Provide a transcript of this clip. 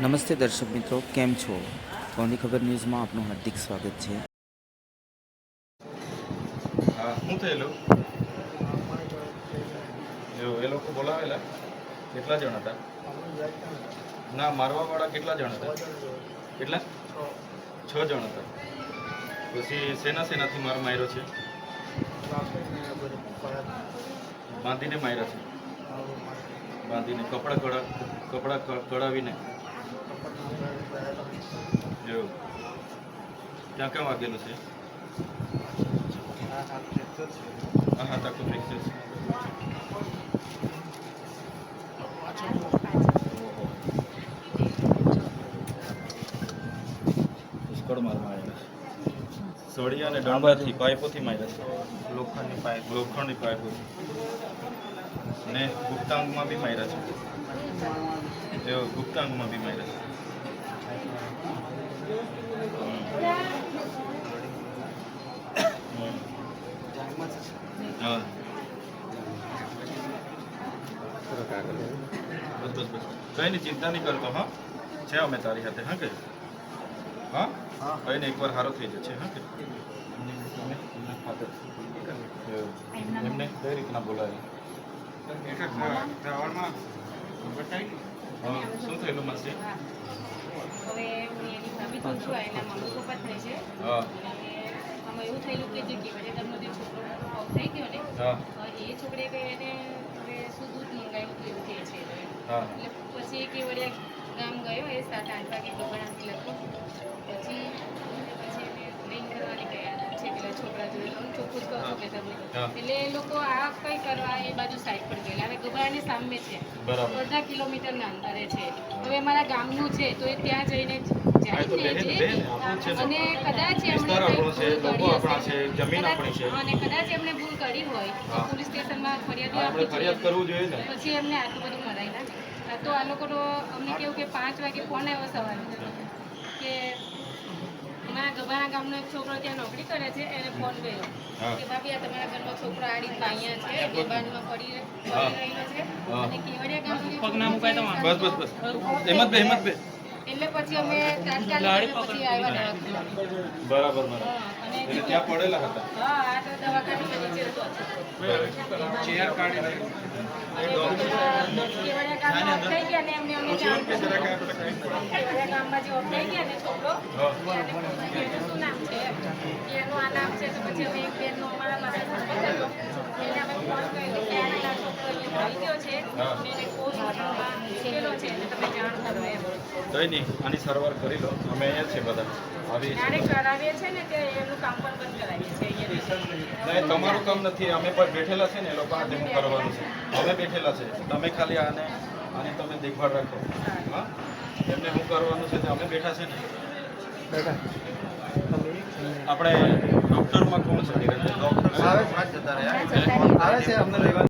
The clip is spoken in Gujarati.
નમસ્તે દર્શક મિત્રો, કેમ છો? કોની ખબર ન્યૂઝમાં આપનું હાર્દિક સ્વાગત છે. શું થયેલું? એવું, એ લોકો બોલાવેલા? કેટલા જણ હતા? ના, મારવાવાળા કેટલા જણ હતા? કેટલા? છ જણ હતા. પછી શેના સેનાથી માર માર્યો છે? બાંધીને માર્યા છે? બાંધીને કપડાં કડા કપડાં કડાવીને એવું ક્યાં ક્યાં વાગેલું છે? હા હા તાકું ફ્રેક્ચર છે. પુષ્કળ માર માર્યા. છે સળિયા અને દંડાથી પાઇપોથી માર્યા છે. લોખંડની પાઇપ. લોખંડની પાઇપો. ને ગુપ્તાંગમાં બી માર્યા છે. એવું ગુપ્તાંગમાં બી માર્યા છે. હા બસ બસ કઈ નહીં ચિંતા નહીં કરતો, હા? છે અમે તારી સાથે, હા કે? હા? કઈ નહીં એકવાર હારો થઈ જશે, હા કે? એમને કઈ રીતના બોલાવી હવે હું. તો છું એના મમ્મી પપ્પા થાય છે આમાં એવું થયેલું કે છોકરો off થઈ ગયો એ છોકરે શું દૂધ મંગાવ્યું એવું કહે છે એટલે પછી એ કેવડિયા ગામ ગયો એ સાત આઠ વાગે લખો પછી પછી એને ગયા છે પેલા છોકરા જોડે ચોખ્ખું જ કહું છું કે તમને એટલે એ લોકો આ કઈ કરવા એ બાજુ સાઈડ પર ગગડાની સામે છે. અડધા કિલોમીટરના અંતરે છે. હવે મારા ગામનું છે તો એ ત્યાં જઈને અને કદાચ એમણે કદાચ- અને કદાચ એમણે ભૂલ કરી હોય તો પોલીસ સ્ટેશનમાં ફરિયાદ કરવું જોઈએ પછી એમને આટલું બધું મરાય તો આ લોકોનો અમને કેવું કે પાંચ વાગે ફોન આવ્યો સવારે. કે મારા ગભાના ગામનો એક છોકરો ત્યાં નોકરી કરે છે એને ફોન કર્યો. કે ભાભી આ તમારા ઘરનો છોકરો આડી અહીંયા છે બેબાનમાં પડી. પડી રહેલો છે. અને કેવડિયા છે, બસ બસ બસ. હિંમત બે હિંમત બે એટલે પછી અમે તાત્કાલિક પછી આવ્યા દવાખાને. બરાબર બરાબર. ત્યાં પડેલા હતા? હા આ તો દવાખાનામાં નીચે હતો. ચેર કાઢીને ને ને છોકરો હા. એને ફોન કર્યો, શું નામ છે? એનું આ નામ છે તો પછી અમે એક બેનનો અમારા પાસે નંબર કર્યો. એને અમે ફોન કર્યો કે આ નાના છોકરો અહીંયા મળી ગયો છે હા. અને એને કોઈ હોસ્પિટલમાં મૂકેલો છે એટલે તમે જાણ કરો એમ કઈ નહીં આની સારવાર કરી લો. અમે અહીંયા છીએ બધા. આવી ત્યારે કરાવીએ છે ને તે એનું કામ પણ બંધ કરાવીએ છીએ અહીંયા નહીં તમારું કામ નથી. અમે પણ બેઠેલા છે ને એ લોકો હાથે કરવાનું છે. અમે બેઠેલા છે તમે ખાલી આને આની તમે દેખભાળ રાખો. હા? એમને હું કરવાનું છે અમે બેઠા છે ને. આપણે ડૉક્ટરમાં કોણ છે? ડૉક્ટર આવે છે અમને લેવા